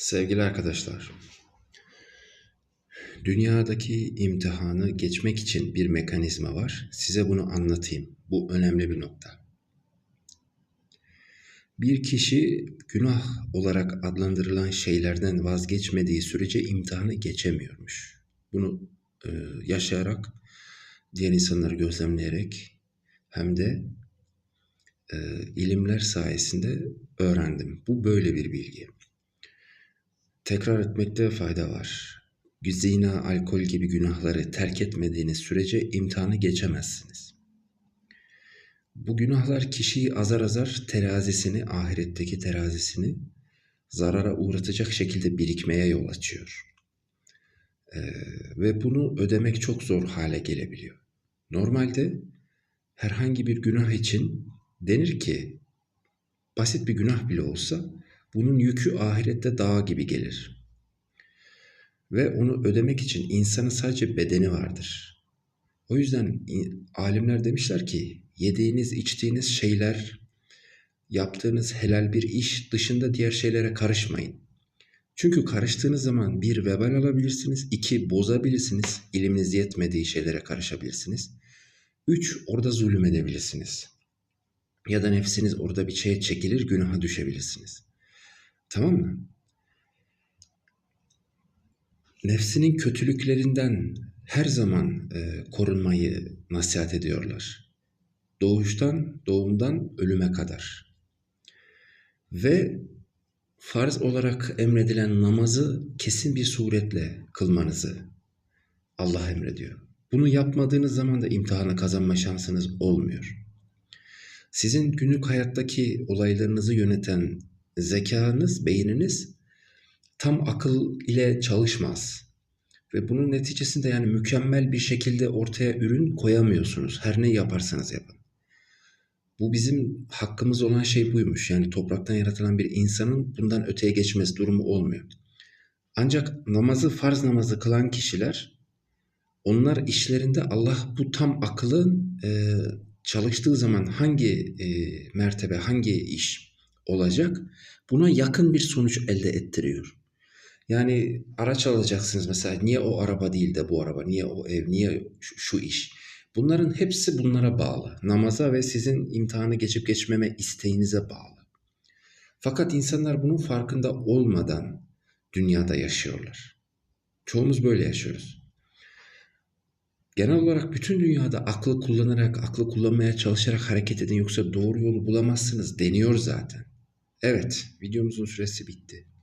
Sevgili arkadaşlar, dünyadaki imtihanı geçmek için bir mekanizma var. Size bunu anlatayım. Bu önemli bir nokta. Bir kişi günah olarak adlandırılan şeylerden vazgeçmediği sürece imtihanı geçemiyormuş. Bunu e, yaşayarak, diğer insanları gözlemleyerek hem de e, ilimler sayesinde öğrendim. Bu böyle bir bilgi. Tekrar etmekte fayda var. Zina, alkol gibi günahları terk etmediğiniz sürece imtihanı geçemezsiniz. Bu günahlar kişiyi azar azar terazisini, ahiretteki terazisini zarara uğratacak şekilde birikmeye yol açıyor. Ee, ve bunu ödemek çok zor hale gelebiliyor. Normalde herhangi bir günah için denir ki basit bir günah bile olsa bunun yükü ahirette dağ gibi gelir. Ve onu ödemek için insanın sadece bedeni vardır. O yüzden alimler demişler ki yediğiniz, içtiğiniz şeyler, yaptığınız helal bir iş dışında diğer şeylere karışmayın. Çünkü karıştığınız zaman bir vebal alabilirsiniz, iki bozabilirsiniz, iliminiz yetmediği şeylere karışabilirsiniz. Üç orada zulüm edebilirsiniz. Ya da nefsiniz orada bir şeye çekilir, günaha düşebilirsiniz. Tamam mı? Nefsinin kötülüklerinden her zaman e, korunmayı nasihat ediyorlar. Doğuştan, doğumdan ölüme kadar. Ve farz olarak emredilen namazı kesin bir suretle kılmanızı Allah emrediyor. Bunu yapmadığınız zaman da imtihanı kazanma şansınız olmuyor. Sizin günlük hayattaki olaylarınızı yöneten zekanız, beyniniz tam akıl ile çalışmaz. Ve bunun neticesinde yani mükemmel bir şekilde ortaya ürün koyamıyorsunuz. Her ne yaparsanız yapın. Bu bizim hakkımız olan şey buymuş. Yani topraktan yaratılan bir insanın bundan öteye geçmesi durumu olmuyor. Ancak namazı farz namazı kılan kişiler onlar işlerinde Allah bu tam akılın e, çalıştığı zaman hangi e, mertebe, hangi iş olacak buna yakın bir sonuç elde ettiriyor. Yani araç alacaksınız mesela niye o araba değil de bu araba, niye o ev, niye şu, iş. Bunların hepsi bunlara bağlı. Namaza ve sizin imtihanı geçip geçmeme isteğinize bağlı. Fakat insanlar bunun farkında olmadan dünyada yaşıyorlar. Çoğumuz böyle yaşıyoruz. Genel olarak bütün dünyada aklı kullanarak, aklı kullanmaya çalışarak hareket edin yoksa doğru yolu bulamazsınız deniyor zaten. Evet, videomuzun süresi bitti.